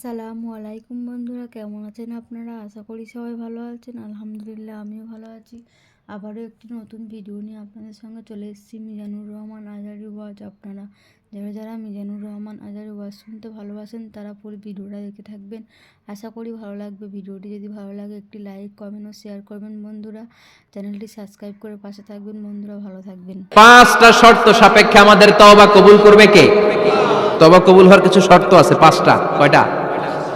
আসসালামু আলাইকুম বন্ধুরা, কেমন আছেন আপনারা? আশা করি সবাই ভালো আছেন। আলহামদুলিল্লাহ, আমিও ভালো আছি। আবারও একটি নতুন ভিডিও নিয়ে আপনাদের সঙ্গে চলে এসেছি, মিজানুর রহমান আজারি ওয়াজ। আপনারা যারা যারা মিজানুর রহমান আজারি ওয়াজ শুনতে ভালোবাসেন, তারা পুরো ভিডিওটা দেখে থাকবেন। আশা করি ভালো লাগবে। ভিডিওটি যদি ভালো লাগে, একটি লাইক কমেন্ট ও শেয়ার করবেন বন্ধুরা। চ্যানেলটি সাবস্ক্রাইব করে পাশে থাকবেন বন্ধুরা, ভালো থাকবেন। পাঁচটা শর্ত সাপেক্ষে আমাদের তওবা কবুল করবে কে? তওবা কবুল হওয়ার কিছু শর্ত আছে, পাঁচটা। কয়টা?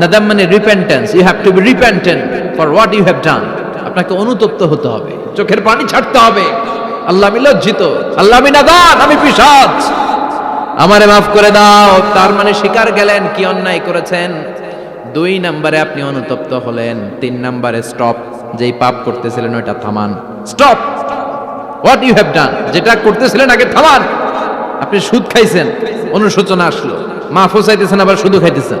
নাদাম মানে repentance you have to be repentant for what you have done আপনাকে অনুতপ্ত হতে হবে। চোখের পানি ছাড়তে হবে। আল্লাহ আমি লজ্জিত। আল্লাহ আমি নাদান, আমি আমারে মাফ করে দাও। তার মানে স্বীকার গেলেন, কি অন্যায় করেছেন? দুই আপনি অনুতপ্ত হলেন। তিন নম্বরে স্টপ যেই পাপ করতেছিলেন, ওইটা থামান। Stop what you have done যেটা করতেছিলেন, আগে থামান। আপনি সুদ খাইছেন, অনুশোচনা আসলো। মাফও চাইতেছেন, আবার শুধু খাইতেছেন।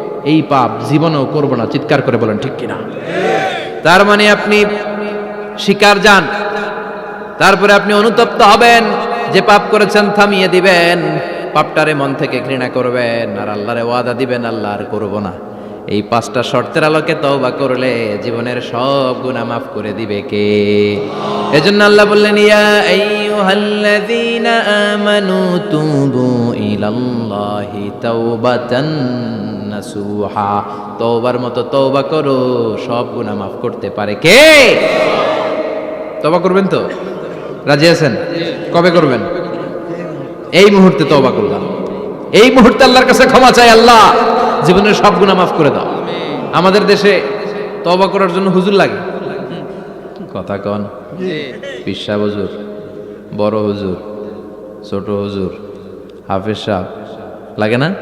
এই পাপ জীবনেও করব না। চিৎকার করে বলেন, ঠিক কিনা? তার মানে আপনি শিকার যান, তারপরে আপনি অনুতপ্ত হবেন, যে পাপ করেছেন থামিয়ে দিবেন, পাপটারে মন থেকে ঘৃণা করবেন, আর আল্লাহরে ওয়াদা দিবেন, আল্লাহ আর করব না। এই পাঁচটা শর্তের আলোকে তওবা করলে জীবনের সব গুনাহ মাফ করে দিবে কে? এজন্য আল্লাহ বললেন, ইয়া আইয়ুহাল্লাযীনা আমানু তুবু ইলাল্লাহি তাওবাতান। নাসুহা। তওবার মতো তওবা করো, সব গুনাহ মাফ করতে পারে কে? তবা করবেন তো? রাজি আছেন? কবে করবেন? এই মুহূর্তে তবা করলাম এই মুহূর্তে আল্লাহর কাছে ক্ষমা চাই আল্লাহ। জীবনের সব গুণা মাফ করে দাও। আমাদের দেশে তবা করার জন্য হুজুর লাগে। কথা কন। পিসা হুজুর, বড় হুজুর, ছোট হুজুর, হাফেজ সাহেব, লাগে না?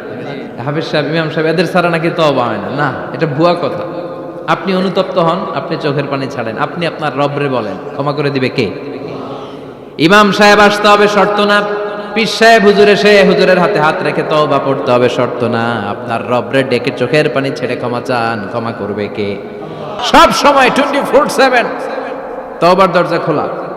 হাফেজ সাহেব, ইমাম সাহেব, এদের ছাড়া নাকি তবা হয় না। না, এটা ভুয়া কথা। আপনি অনুতপ্ত হন, আপনি চোখের পানি ছাড়েন। আপনি আপনার রবরে বলেন, ক্ষমা করে দিবে কে? ইমাম সাহেব আসতে হবে শর্ত না। পীর সাহেব হুজুর এসে হুজুরের হাতে হাত রেখে তওবা পড়তে হবে শর্ত না। আপনার রবরে ডেকে চোখের পানি ছেড়ে ক্ষমা চান, ক্ষমা করবে কে? সব সময় টোয়েন্টি ফোর সেভেন তওবার দরজা খোলা।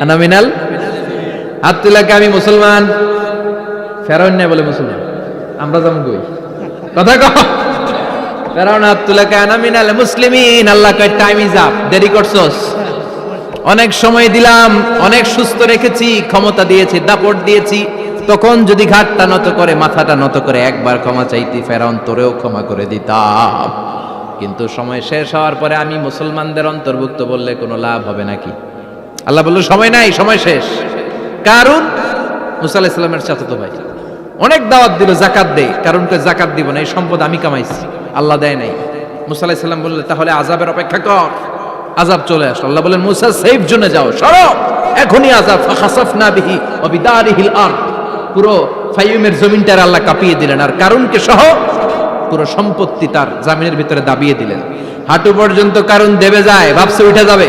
আনামিনাল হাত আমি মুসলমান। ফেরাউন বলে মুসলমান। আমরা যেমন কই? কথা কহ ফেরাউন মুসলিমিন। আল্লাহ কয় দেরি করছস। অনেক সময় দিলাম, অনেক সুস্থ রেখেছি, ক্ষমতা দিয়েছি, দাপট দিয়েছি। তখন যদি ঘাটটা নত করে, মাথাটা নত করে, একবার ক্ষমা চাইতি, ফেরাউন তোরেও ক্ষমা করে দিতাম। কিন্তু সময় শেষ হওয়ার পরে আমি মুসলমানদের অন্তর্ভুক্ত বললে কোনো লাভ হবে নাকি? আল্লাহ বলল, সময় নাই, সময় শেষ। কারণ মুসা আলাহ ইসলামের চাচাতো ভাই। অনেক দাওয়াত দিল জাকাত দে কারণ কে জাকাত দিব না, এই সম্পদ আমি কামাইছি, আল্লাহ দেয় নাই। মুসা আলাহ ইসলাম বললে, তাহলে আজাবের অপেক্ষা কর আজাব চলে আসলো। আল্লাহ বলেন মুসা সেফ জোনে যাও, সরো, এখনই আজাব ফাখাসাফনা বিহি ওয়া বিদারিহিল আরদ। পুরো ফাইমের জমিনটার আল্লাহ কাঁপিয়ে দিলেন। আর কারণকে সহ পুরো সম্পত্তি তার জামিনের ভিতরে দাবিয়ে দিলেন। হাঁটু পর্যন্ত কারণ দেবে যায়, ভাবছে উঠে যাবে।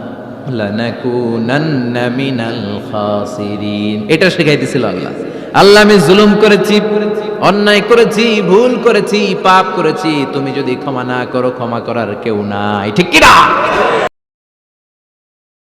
এটা শিখাইতেছিল আল্লাহ। আল্লাহ আমি জুলুম করেছি, অন্যায় করেছি, ভুল করেছি, পাপ করেছি। তুমি যদি ক্ষমা না করো, ক্ষমা করার কেউ নাই। ঠিক কিনা?